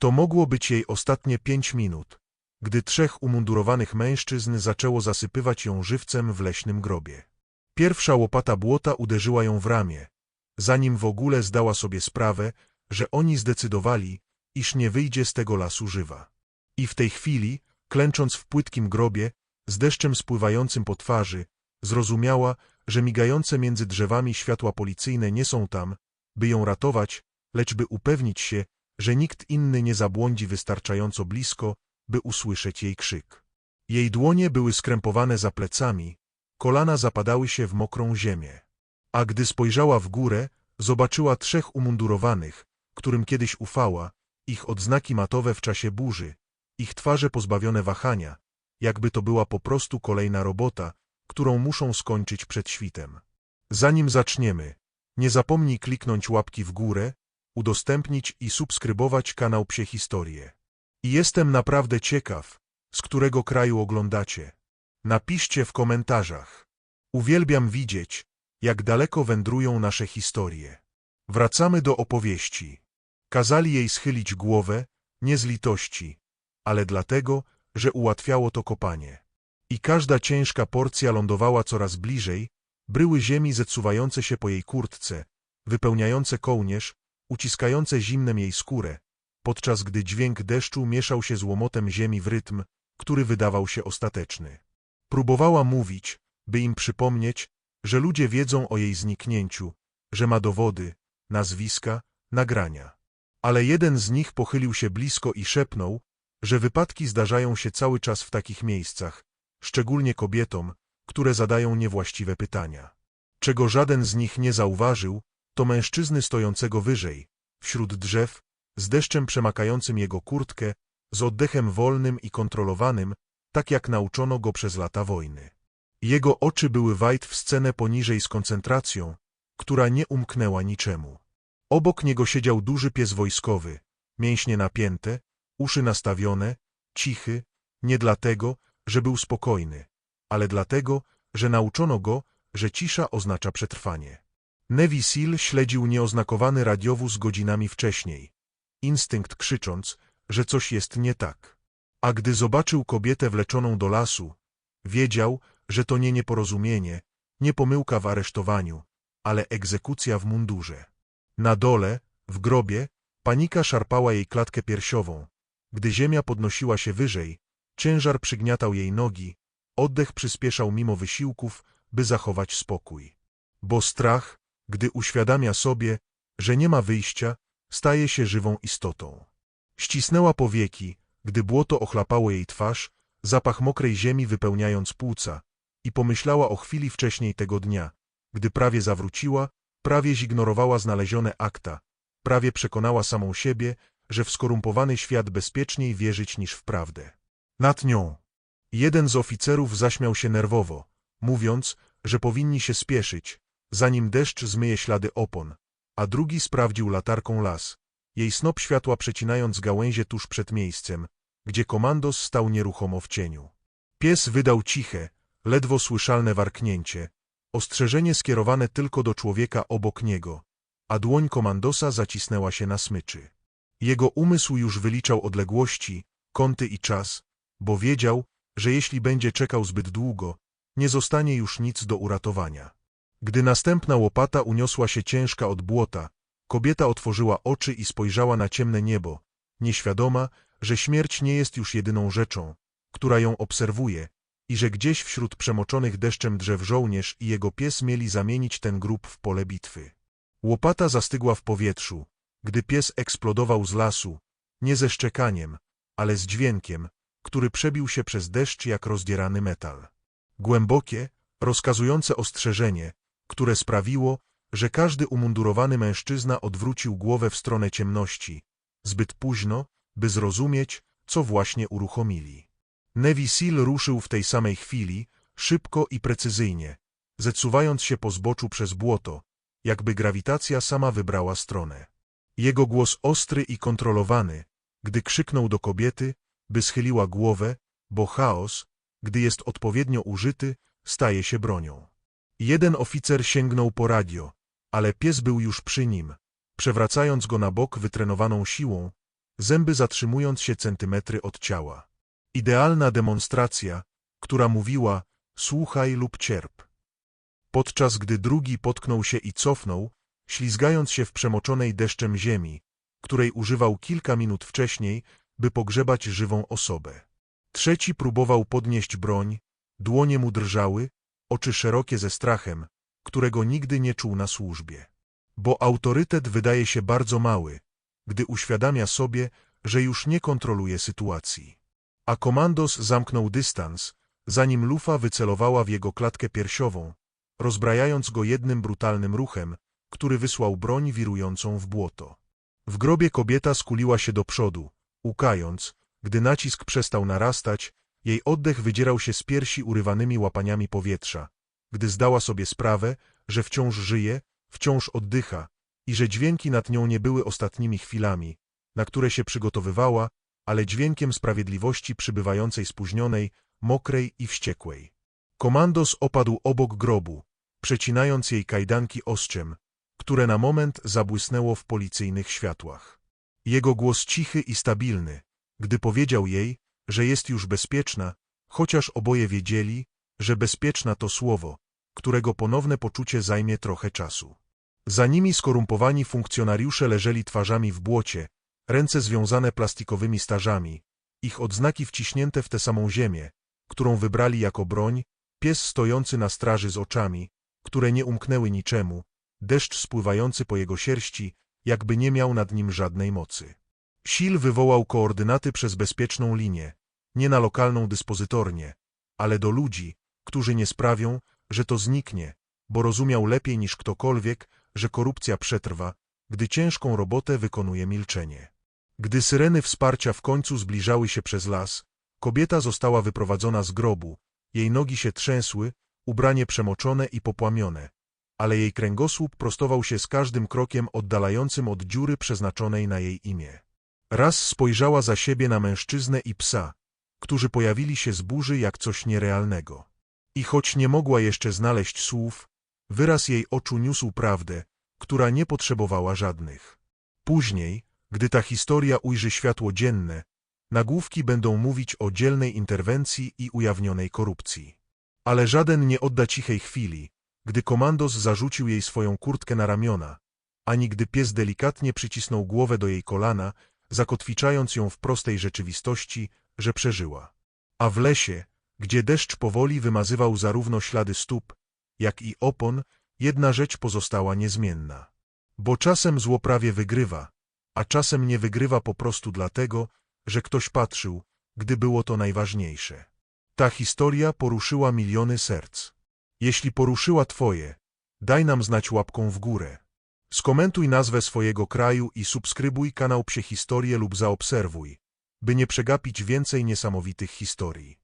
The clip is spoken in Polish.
To mogło być jej ostatnie pięć minut, gdy trzech umundurowanych mężczyzn zaczęło zasypywać ją żywcem w leśnym grobie. Pierwsza łopata błota uderzyła ją w ramię, zanim w ogóle zdała sobie sprawę, że oni zdecydowali, iż nie wyjdzie z tego lasu żywa. I w tej chwili, klęcząc w płytkim grobie, z deszczem spływającym po twarzy, zrozumiała, że migające między drzewami światła policyjne nie są tam, by ją ratować, lecz by upewnić się, że nikt inny nie zabłądzi wystarczająco blisko, by usłyszeć jej krzyk. Jej dłonie były skrępowane za plecami, kolana zapadały się w mokrą ziemię. A gdy spojrzała w górę, zobaczyła trzech umundurowanych, którym kiedyś ufała, ich odznaki matowe w czasie burzy, ich twarze pozbawione wahania, jakby to była po prostu kolejna robota, którą muszą skończyć przed świtem. Zanim zaczniemy, nie zapomnij kliknąć łapki w górę, udostępnić i subskrybować kanał Psie Historie. I jestem naprawdę ciekaw, z którego kraju oglądacie. Napiszcie w komentarzach. Uwielbiam widzieć, jak daleko wędrują nasze historie. Wracamy do opowieści. Kazali jej schylić głowę, nie z litości, ale dlatego, że ułatwiało to kopanie. I każda ciężka porcja lądowała coraz bliżej, bryły ziemi zecuwające się po jej kurtce, wypełniające kołnierz, uciskające zimnem jej skórę, podczas gdy dźwięk deszczu mieszał się z łomotem ziemi w rytm, który wydawał się ostateczny. Próbowała mówić, by im przypomnieć, że ludzie wiedzą o jej zniknięciu, że ma dowody, nazwiska, nagrania. Ale jeden z nich pochylił się blisko i szepnął, że wypadki zdarzają się cały czas w takich miejscach, szczególnie kobietom, które zadają niewłaściwe pytania. Czego żaden z nich nie zauważył, to mężczyzny stojącego wyżej, wśród drzew, z deszczem przemakającym jego kurtkę, z oddechem wolnym i kontrolowanym, tak jak nauczono go przez lata wojny. Jego oczy były wajt w scenę poniżej z koncentracją, która nie umknęła niczemu. Obok niego siedział duży pies wojskowy, mięśnie napięte, uszy nastawione, cichy, nie dlatego, że był spokojny, ale dlatego, że nauczono go, że cisza oznacza przetrwanie. Navy Seal śledził nieoznakowany radiowóz godzinami wcześniej, instynkt krzycząc, że coś jest nie tak. A gdy zobaczył kobietę wleczoną do lasu, wiedział, że to nie nieporozumienie, nie pomyłka w aresztowaniu, ale egzekucja w mundurze. Na dole, w grobie, panika szarpała jej klatkę piersiową. Gdy ziemia podnosiła się wyżej, ciężar przygniatał jej nogi, oddech przyspieszał mimo wysiłków, by zachować spokój. Bo strach, gdy uświadamia sobie, że nie ma wyjścia, staje się żywą istotą. Ścisnęła powieki, gdy błoto ochlapało jej twarz, zapach mokrej ziemi wypełniając płuca, i pomyślała o chwili wcześniej tego dnia, gdy prawie zawróciła, prawie zignorowała znalezione akta, prawie przekonała samą siebie, że w skorumpowany świat bezpieczniej wierzyć niż w prawdę. Nad nią. Jeden z oficerów zaśmiał się nerwowo, mówiąc, że powinni się spieszyć, zanim deszcz zmyje ślady opon, a drugi sprawdził latarką las, jej snop światła przecinając gałęzie tuż przed miejscem, gdzie komandos stał nieruchomo w cieniu. Pies wydał ciche, ledwo słyszalne warknięcie, ostrzeżenie skierowane tylko do człowieka obok niego, a dłoń komandosa zacisnęła się na smyczy. Jego umysł już wyliczał odległości, kąty i czas, bo wiedział, że jeśli będzie czekał zbyt długo, nie zostanie już nic do uratowania. Gdy następna łopata uniosła się ciężka od błota, kobieta otworzyła oczy i spojrzała na ciemne niebo, nieświadoma, że śmierć nie jest już jedyną rzeczą, która ją obserwuje i że gdzieś wśród przemoczonych deszczem drzew żołnierz i jego pies mieli zamienić ten grób w pole bitwy. Łopata zastygła w powietrzu, gdy pies eksplodował z lasu, nie ze szczekaniem, ale z dźwiękiem, który przebił się przez deszcz jak rozdzierany metal. Głębokie, rozkazujące ostrzeżenie, które sprawiło, że każdy umundurowany mężczyzna odwrócił głowę w stronę ciemności, zbyt późno, by zrozumieć, co właśnie uruchomili. Navy Seal ruszył w tej samej chwili, szybko i precyzyjnie, zecuwając się po zboczu przez błoto, jakby grawitacja sama wybrała stronę. Jego głos ostry i kontrolowany, gdy krzyknął do kobiety, by schyliła głowę, bo chaos, gdy jest odpowiednio użyty, staje się bronią. Jeden oficer sięgnął po radio, ale pies był już przy nim, przewracając go na bok wytrenowaną siłą, zęby zatrzymując się centymetry od ciała. Idealna demonstracja, która mówiła słuchaj lub cierp. Podczas gdy drugi potknął się i cofnął, ślizgając się w przemoczonej deszczem ziemi, której używał kilka minut wcześniej, by pogrzebać żywą osobę. Trzeci próbował podnieść broń, dłonie mu drżały, oczy szerokie ze strachem, którego nigdy nie czuł na służbie. Bo autorytet wydaje się bardzo mały, gdy uświadamia sobie, że już nie kontroluje sytuacji. A komandos zamknął dystans, zanim lufa wycelowała w jego klatkę piersiową, rozbrajając go jednym brutalnym ruchem, który wysłał broń wirującą w błoto. W grobie kobieta skuliła się do przodu, łkając, gdy nacisk przestał narastać, jej oddech wydzierał się z piersi urywanymi łapaniami powietrza, gdy zdała sobie sprawę, że wciąż żyje, wciąż oddycha i że dźwięki nad nią nie były ostatnimi chwilami, na które się przygotowywała, ale dźwiękiem sprawiedliwości przybywającej spóźnionej, mokrej i wściekłej. Komandos opadł obok grobu, przecinając jej kajdanki ostrzem, które na moment zabłysnęło w policyjnych światłach. Jego głos cichy i stabilny, gdy powiedział jej, że jest już bezpieczna, chociaż oboje wiedzieli, że bezpieczna to słowo, którego ponowne poczucie zajmie trochę czasu. Za nimi skorumpowani funkcjonariusze leżeli twarzami w błocie, ręce związane plastikowymi stażami, ich odznaki wciśnięte w tę samą ziemię, którą wybrali jako broń, pies stojący na straży z oczami, które nie umknęły niczemu, deszcz spływający po jego sierści, jakby nie miał nad nim żadnej mocy. Sil wywołał koordynaty przez bezpieczną linię, nie na lokalną dyspozytornię, ale do ludzi, którzy nie sprawią, że to zniknie, bo rozumiał lepiej niż ktokolwiek, że korupcja przetrwa, gdy ciężką robotę wykonuje milczenie. Gdy syreny wsparcia w końcu zbliżały się przez las, kobieta została wyprowadzona z grobu, jej nogi się trzęsły, ubranie przemoczone i popłamione, ale jej kręgosłup prostował się z każdym krokiem oddalającym od dziury przeznaczonej na jej imię. Raz spojrzała za siebie na mężczyznę i psa, którzy pojawili się z burzy jak coś nierealnego. I choć nie mogła jeszcze znaleźć słów, wyraz jej oczu niósł prawdę, która nie potrzebowała żadnych. Później, gdy ta historia ujrzy światło dzienne, nagłówki będą mówić o dzielnej interwencji i ujawnionej korupcji. Ale żaden nie odda cichej chwili, gdy komandos zarzucił jej swoją kurtkę na ramiona, ani gdy pies delikatnie przycisnął głowę do jej kolana, zakotwiczając ją w prostej rzeczywistości, że przeżyła. A w lesie, gdzie deszcz powoli wymazywał zarówno ślady stóp, jak i opon, jedna rzecz pozostała niezmienna. Bo czasem zło prawie wygrywa, a czasem nie wygrywa po prostu dlatego, że ktoś patrzył, gdy było to najważniejsze. Ta historia poruszyła miliony serc. Jeśli poruszyła Twoje, daj nam znać łapką w górę. Skomentuj nazwę swojego kraju i subskrybuj kanał Psie Historie lub zaobserwuj, by nie przegapić więcej niesamowitych historii.